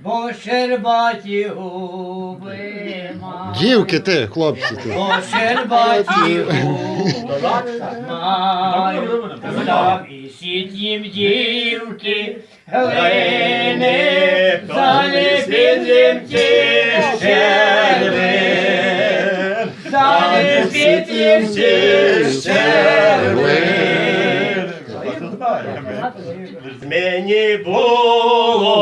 Бо щербаті губи. Дівки ти, хлопці ти. Бо щербаті губи мають. Їм дівки, глини, заліпіть їм ті щербин. Заліпіть їм ті щербин. Мені було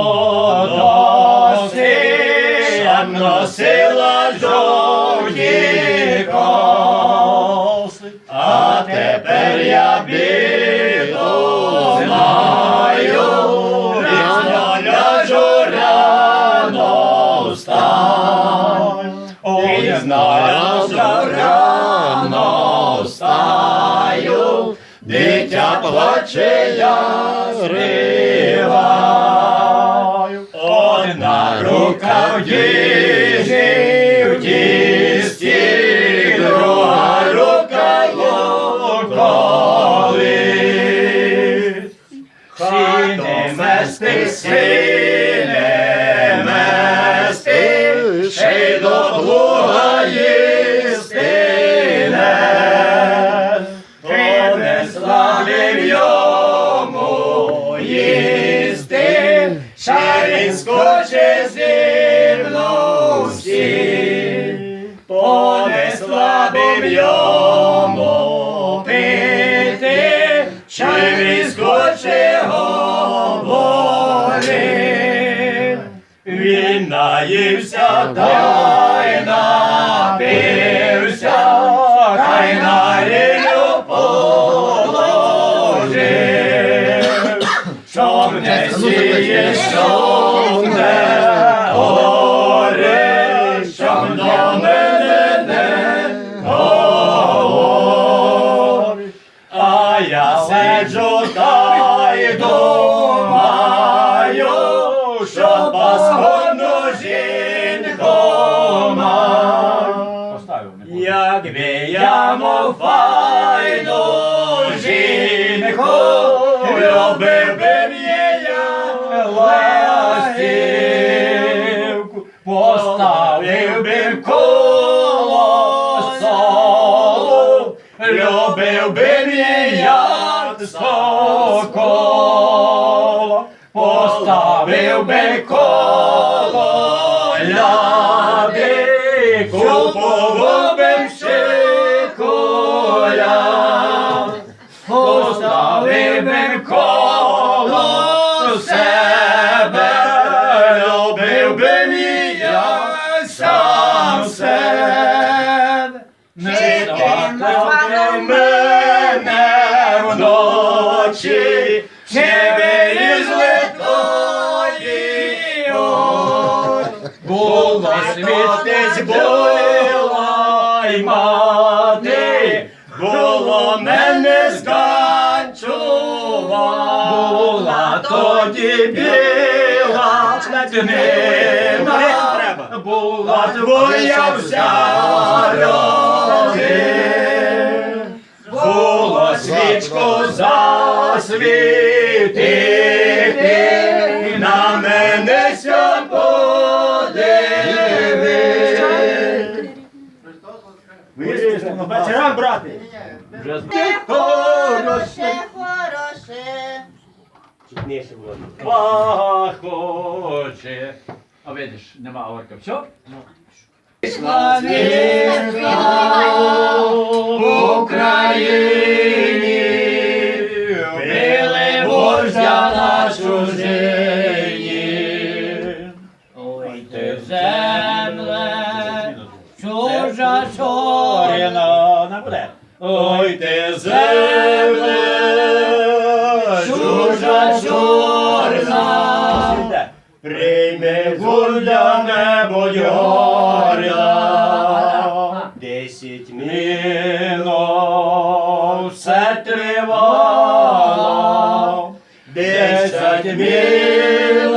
досить, носила жовті дитя плаче, я зриваю. Одна рука в їжі, Йому пити, чай віскоче говорить. Він наївся та що пасходну сокола, поставив би коло ляди, купував би шикуля, поставив би коло себе, любив би я сам себе. Не закликав мене вночі, Світить була й мати, було мене сканчува. Була тоді біла днина, була твоя вся. Було свічку засвітити, Вечорам, брати. Хороше, хороше. Чутніше було. Пахоче. А видиш, нема орка. Все? в Україні били вождя на чужині. Ой, ти земле, чужа чорна. Ой, ти земле, чужа чорна. Прийми гурля небо горя, десять Міно все тривало, десять минут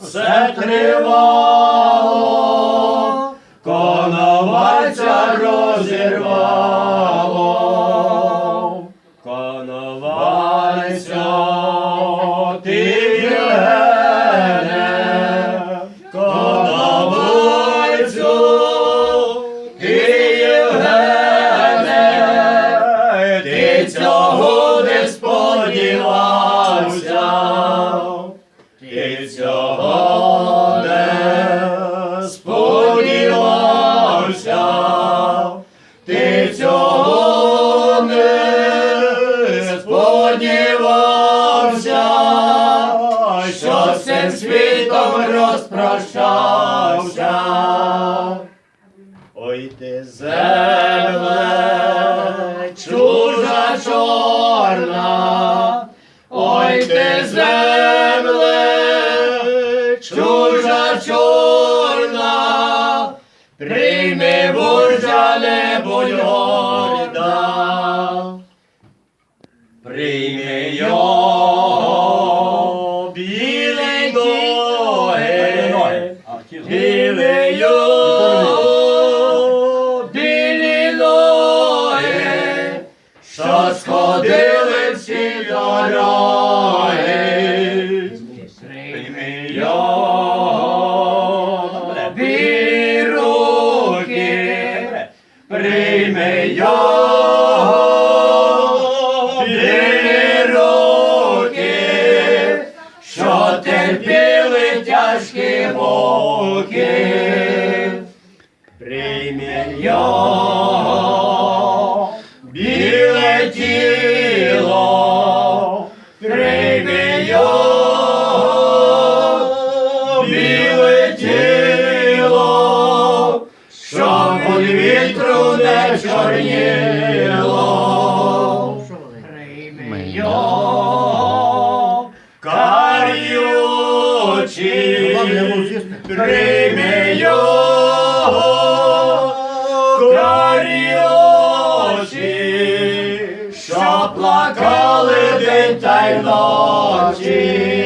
все тривало, що цим світом розпрощався. Ой ти земле, чужа чорна, ой ти земле, чужа чорна, прийми вождя не будь горда. Прийми його що сходили всі дороги. Прийми його, руки, прийми його, що терпіли тяжкі муки. Прийми його, вітру не чорніло. Прийми його, карі прийми його, карі очі, що плакали день та й ночі.